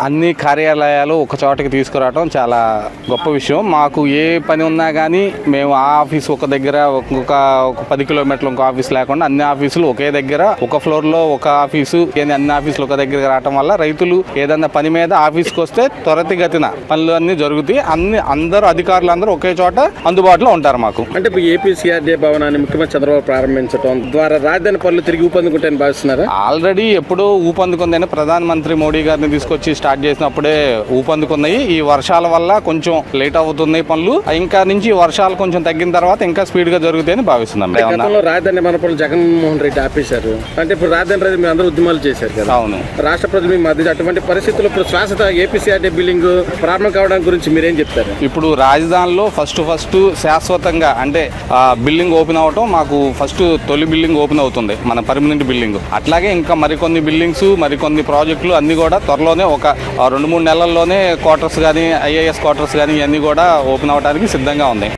అన్ని కార్యాలయాలు ఒక చోటకి తీసుకురావడం చాలా గొప్ప విషయం. మాకు ఏ పని ఉన్నా కానీ మేము ఆ ఆఫీస్ ఒక దగ్గర ఒక ఒక పది కిలోమీటర్లు ఒక ఆఫీస్ లేకుండా అన్ని ఆఫీసులు ఒకే దగ్గర ఒక ఫ్లోర్లో ఒక ఆఫీసు అన్ని ఆఫీసులు ఒక దగ్గర రావడం వల్ల రైతులు ఏదన్నా పని మీద ఆఫీస్కి వస్తే త్వరితగతిన పనులు అన్నీ జరుగుతాయి. అన్ని అందరూ అధికారులు అందరూ ఒకే చోట అందుబాటులో ఉంటారు మాకు. అంటే ఇప్పుడు ఏపీ సిఆర్డీఏ భవనాన్ని ముఖ్యమంత్రి చంద్రబాబు ప్రారంభించడం ద్వారా రాజధాని పనులు తిరిగి ఊపందుకుంటాయని భావిస్తున్నారా? ఆల్రెడీ ఎప్పుడో ఊపందుకుందని ప్రధానమంత్రి మోడీ గారిని తీసుకొచ్చి స్టార్ట్ చేసినప్పుడే ఊపందుకున్నాయి. ఈ వర్షాల వల్ల కొంచెం లేట్ అవుతున్నాయి పనులు. ఇంకా నుంచి వర్షాలు కొంచెం తగ్గిన తర్వాత ఇంకా స్పీడ్గా జరుగుతాయని భావిస్తున్నాం. రాజధాని నిర్మాణ పనులు జగన్మోహన్ రెడ్డి ఆపేశారు. అంటే ఇప్పుడు రాజధాని రైతు మీరు అందరూ ఉద్యమాలు చేశారు కదా. అవును. రాష్ట్ర ప్రజలు మీ మధ్య అటువంటి పరిస్థితుల్లో ఇప్పుడు శాశ్వత ఏపీ సిఆర్డీఏ బిల్డింగ్ ప్రారంభం కావడం గురించి మీరేం చెప్తారు? ఇప్పుడు రాజధానిలో ఫస్ట్ ఫస్ట్ శాశ్వతంగా అంటే బిల్డింగ్ ఓపెన్ అవటం మాకు ఫస్ట్ తొలి బిల్డింగ్ ఓపెన్ అవుతుంది మన పర్మనెంట్ బిల్డింగ్ అట్లాగే ఇంకా మరికొన్ని బిల్డింగ్స్ మరికొన్ని ప్రాజెక్టులు అన్ని కూడా త్వరలోనే ఒక రెండు మూడు నెలల్లోనే క్వార్టర్స్ కానీ ఐఏఎస్ క్వార్టర్స్ కానీ ఇవన్నీ కూడా ఓపెన్ అవడానికి సిద్ధంగా ఉంది.